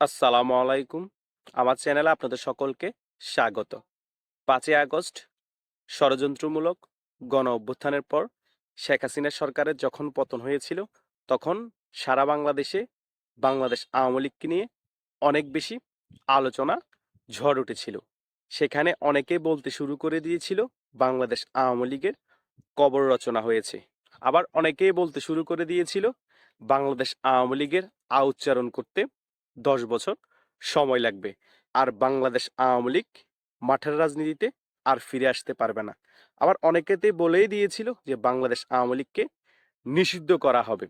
আসসালামু আলাইকুম। আমার চ্যানেলে আপনাদের সকলকে স্বাগত। পাঁচই আগস্ট, ষড়যন্ত্রমূলক গণ অভ্যুত্থানের পর শেখ হাসিনা সরকারের যখন পতন হয়েছিল, তখন সারা বাংলাদেশে বাংলাদেশ আওয়ামী লীগকে নিয়ে অনেক বেশি আলোচনা ঝড় উঠেছিল। সেখানে অনেকে বলতে শুরু করে দিয়েছিল, বাংলাদেশ আওয়ামী লীগের কবর রচনা হয়েছে। আবার অনেকেই বলতে শুরু করে দিয়েছিল, বাংলাদেশ আওয়ামী লীগের আ উচ্চারণ করতে দশ বছর সময় লাগবে। আর বাংলাদেশ আওয়ামী লীগ মাঠের রাজনীতিতে আর ফিরে আসতে পারবে না। আবার অনেকেতেই বলেই দিয়েছিল যে বাংলাদেশ আওয়ামী লীগকে নিষিদ্ধ করা হবে।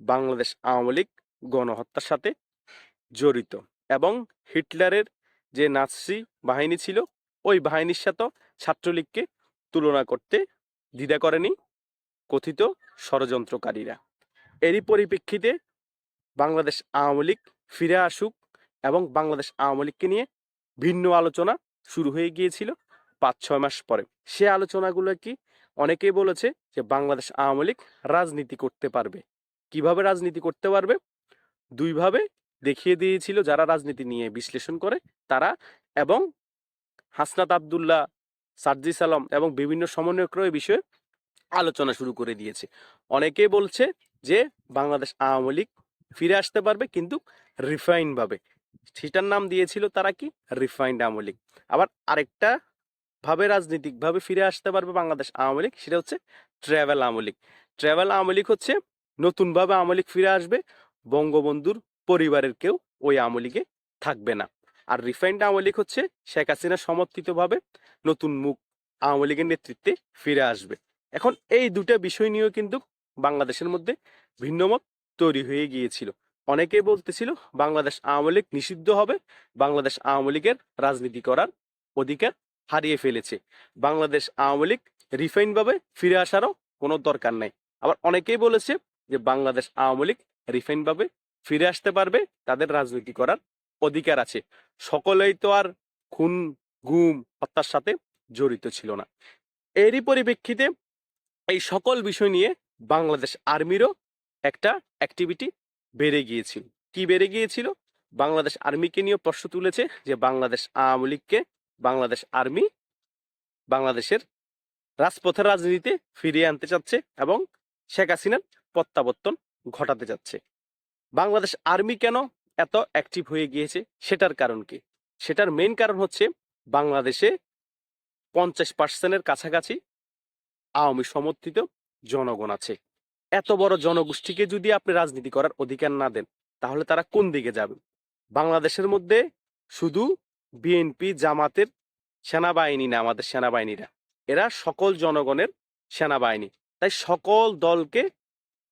বাংলাদেশ আওয়ামী লীগ গণহত্যার সাথে জড়িত এবং হিটলারের যে নাৎসি বাহিনী ছিল, ওই বাহিনীর সাথে ছাত্রলীগকে তুলনা করতে দ্বিধা করেনি কথিত ষড়যন্ত্রকারীরা। এরই পরিপ্রেক্ষিতে বাংলাদেশ আওয়ামী লীগ ফিরে আসুক এবং বাংলাদেশ আওয়ামী লীগকে নিয়ে ভিন্ন আলোচনা শুরু হয়ে গিয়েছিল পাঁচ, ছয় মাস পরে। সে আলোচনাগুলো কি অনেকেই বলেছে যে বাংলাদেশ আওয়ামী লীগ রাজনীতি করতে পারবে। কীভাবে রাজনীতি করতে পারবে? দুইভাবে দেখিয়ে দিয়েছিল যারা রাজনীতি নিয়ে বিশ্লেষণ করে তারা এবং হাসনাত আবদুল্লাহ সার্জি সালাম এবং বিভিন্ন সমন্বয়করা এই বিষয়ে আলোচনা শুরু করে দিয়েছে। অনেকেই বলছে যে বাংলাদেশ আওয়ামী লীগ ফিরে আসতে পারবে, কিন্তু রিফাইন ভাবে। সেটার নাম দিয়েছিল তারা কি? রিফাইন্ড আওয়ামী লীগ। আবার আরেকটা ভাবে রাজনৈতিক ভাবে ফিরে আসতে পারবে বাংলাদেশ আওয়ামী লীগ, সেটা হচ্ছে ট্রাভেল আওয়ামী লীগ। ট্রাভেল আওয়ামী লীগ হচ্ছে নতুনভাবে আওয়ামী লীগ ফিরে আসবে, বঙ্গবন্ধুর পরিবারের কেউ ওই আওয়ামী লীগে থাকবে না। আর রিফাইন্ড আওয়ামী লীগ হচ্ছে শেখ হাসিনা সমর্থিতভাবে নতুন মুখ আওয়ামী লীগের নেতৃত্বে ফিরে আসবে। এখন এই দুটা বিষয় নিয়েও কিন্তু বাংলাদেশের মধ্যে ভিন্নমত তৈরি হয়ে গিয়েছিল। অনেকেই বলতেছিল, বাংলাদেশ আওয়ামী লীগ নিষিদ্ধ হবে। বাংলাদেশ আওয়ামী লীগের রাজনীতি করার অধিকার হারিয়ে ফেলেছে। বাংলাদেশ আওয়ামী লীগ রিফাইন ভাবে ফিরে আসারও কোনো দরকার নাই। আবার অনেকেই বলেছে যে, বাংলাদেশ আওয়ামী লীগ রিফাইন ভাবে ফিরে আসতে পারবে। তাদের রাজনীতি করার অধিকার আছে। সকলেই তো আর খুন, গুম, হত্যার সাথে জড়িত ছিল না। এরই পরিপ্রেক্ষিতে এই সকল বিষয় নিয়ে বাংলাদেশ আর্মিরও একটা অ্যাক্টিভিটি বেড়ে গিয়েছিল। কি বেড়ে গিয়েছিল? বাংলাদেশ আর্মিকে নিয়ে প্রশ্ন তুলেছে যে বাংলাদেশ আওয়ামী লীগকে বাংলাদেশ আর্মি বাংলাদেশের রাজপথের রাজনীতিতে ফিরিয়ে আনতে চাচ্ছে এবং শেখ হাসিনার প্রত্যাবর্তন ঘটাতে যাচ্ছে বাংলাদেশ আর্মি কেন এত অ্যাক্টিভ হয়ে গিয়েছে? সেটার কারণ কি? সেটার মেন কারণ হচ্ছে বাংলাদেশে পঞ্চাশ পার্সেন্টের কাছাকাছি আওয়ামী সমর্থিত জনগণ আছে। এত বড় জনগোষ্ঠীকে যদি আপনি রাজনীতি করার অধিকার না দেন, তাহলে তারা কোন দিকে যাবে? বাংলাদেশের মধ্যে শুধু বিএনপি, জামাতের সেনাবাহিনী না, আমাদের সেনাবাহিনীরা। এরা সকল জনগণের সেনাবাহিনী। তাই সকল দলকে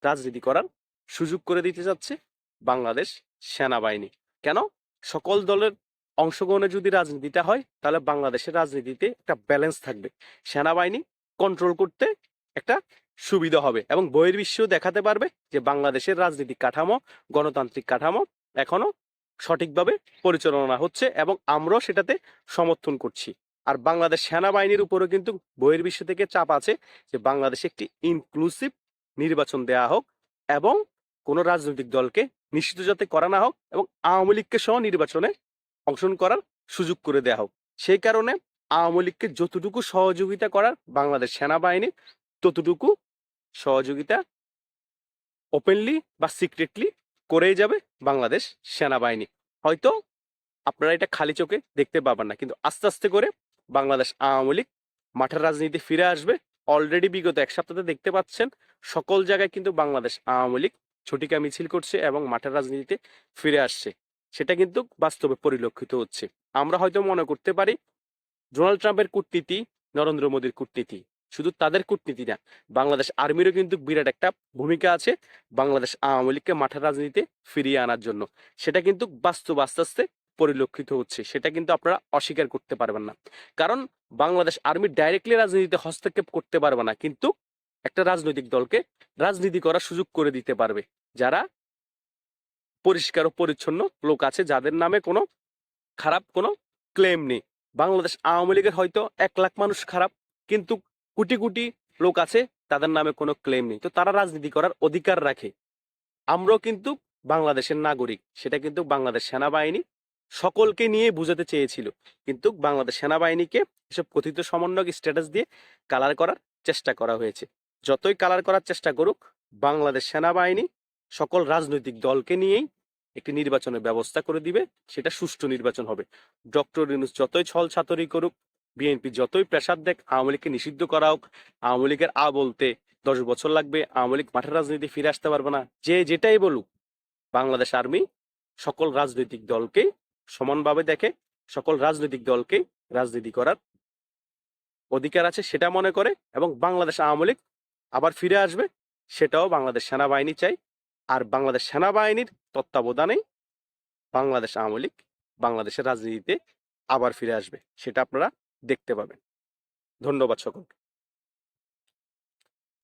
রাজনীতি করার সুযোগ করে দিতে যাচ্ছে বাংলাদেশ সেনাবাহিনী। কেন? সকল দলের অংশগ্রহণে যদি রাজনীতিটা হয়, তাহলে বাংলাদেশের রাজনীতিতে একটা ব্যালেন্স থাকবে। সেনাবাহিনী কন্ট্রোল করতে একটা সুবিধা হবে। এবং বহির্বিশ্ব দেখাতে পারবে যে বাংলাদেশের রাজনৈতিক কাঠামো, গণতান্ত্রিক কাঠামো এখনও সঠিকভাবে পরিচালনা হচ্ছে এবং আমরাও সেটাতে সমর্থন করছি। আর বাংলাদেশ সেনাবাহিনীর উপরও কিন্তু বহির্বিশ্ব থেকে চাপ আছে যে বাংলাদেশে একটি ইনক্লুসিভ নির্বাচন দেয়া হোক এবং কোনো রাজনৈতিক দলকে নিশ্চিত যাতে করা না হোক এবং আওয়ামী লীগকে সহ নির্বাচনে অংশগ্রহণ করার সুযোগ করে দেয়া হোক। সেই কারণে আওয়ামী লীগকে যতটুকু সহযোগিতা করার বাংলাদেশ সেনাবাহিনী ততটুকু সহযোগিতা ওপেনলি বা সিক্রেটলি করেই যাবে বাংলাদেশ সেনাবাহিনী। হয়তো আপনারা এটা খালি চোখে দেখতে পাবেন না, কিন্তু আস্তে আস্তে করে বাংলাদেশ আওয়ামী লীগ মাঠের রাজনীতি ফিরে আসবে। অলরেডি বিগত এক সপ্তাহে দেখতে পাচ্ছেন সকল জায়গায় কিন্তু বাংলাদেশ আওয়ামী লীগ ছটিকা মিছিল করছে এবং মাঠের রাজনীতিতে ফিরে আসছে। সেটা কিন্তু বাস্তবে পরিলক্ষিত হচ্ছে। আমরা হয়তো মনে করতে পারি, ডোনাল্ড ট্রাম্পের কূটনীতি, নরেন্দ্র মোদীর কূটনীতি শুধু তাদের কূটনীতি না, বাংলাদেশ আর্মিরও কিন্তু বিরাট একটা ভূমিকা আছে বাংলাদেশ আওয়ামী লীগকে মাঠের রাজনীতিতে ফিরিয়ে আনার জন্য। সেটা কিন্তু বাস্তব আস্তে আস্তে পরিলক্ষিত হচ্ছে, সেটা কিন্তু আপনারা অস্বীকার করতে পারবেন না। কারণ বাংলাদেশ আর্মি ডাইরেক্টলি রাজনীতিতে হস্তক্ষেপ করতে পারবে না, কিন্তু একটা রাজনৈতিক দলকে রাজনীতি করার সুযোগ করে দিতে পারবে। যারা পরিষ্কার ও পরিচ্ছন্ন লোক আছে, যাদের নামে কোনো খারাপ কোনো ক্লেম নেই। বাংলাদেশ আওয়ামী লীগের হয়তো এক লাখ মানুষ খারাপ, কিন্তু কোটি কোটি লোক আছে, তাদের নামে কোনো ক্লেম নেই। তো তারা রাজনীতি করার অধিকার রাখে। আমরাও কিন্তু বাংলাদেশের নাগরিক। সেটা কিন্তু বাংলাদেশ সেনাবাহিনী সকলকে নিয়ে বুঝাতে চেয়েছিল। কিন্তু বাংলাদেশ সেনাবাহিনীকে এসব কথিত সমন্বয়ক স্ট্যাটাস দিয়ে কালার করার চেষ্টা করা হয়েছে। যতই কালার করার চেষ্টা করুক, বাংলাদেশ সেনাবাহিনী সকল রাজনৈতিক দলকে নিয়েই একটি নির্বাচনের ব্যবস্থা করে দিবে। সেটা সুষ্ঠু নির্বাচন হবে। ডক্টর ইউনুস যতই ছল ছাতরি করুক বিএনপি যতই প্রেসার দেখ, আওয়ামী লীগকে নিষিদ্ধ করা হোক, আওয়ামী লীগের আ বলতে দশ বছর লাগবে, আওয়ামী লীগ মাঠের রাজনীতি ফিরে আসতে পারবে না। যে যেটাই বলুক, বাংলাদেশ আর্মি সকল রাজনৈতিক দলকে সমানভাবে দেখে, সকল রাজনৈতিক দলকেই রাজনীতি করার অধিকার আছে সেটা মনে করে এবং বাংলাদেশ আওয়ামী লীগ আবার ফিরে আসবে, সেটাও বাংলাদেশ সেনাবাহিনী চাই। আর বাংলাদেশ সেনাবাহিনীর তত্ত্বাবধানেই বাংলাদেশ আওয়ামী লীগ বাংলাদেশের রাজনীতিতে আবার ফিরে আসবে, সেটা আপনারা দেখতে পাবেন। ধন্যবাদ সকল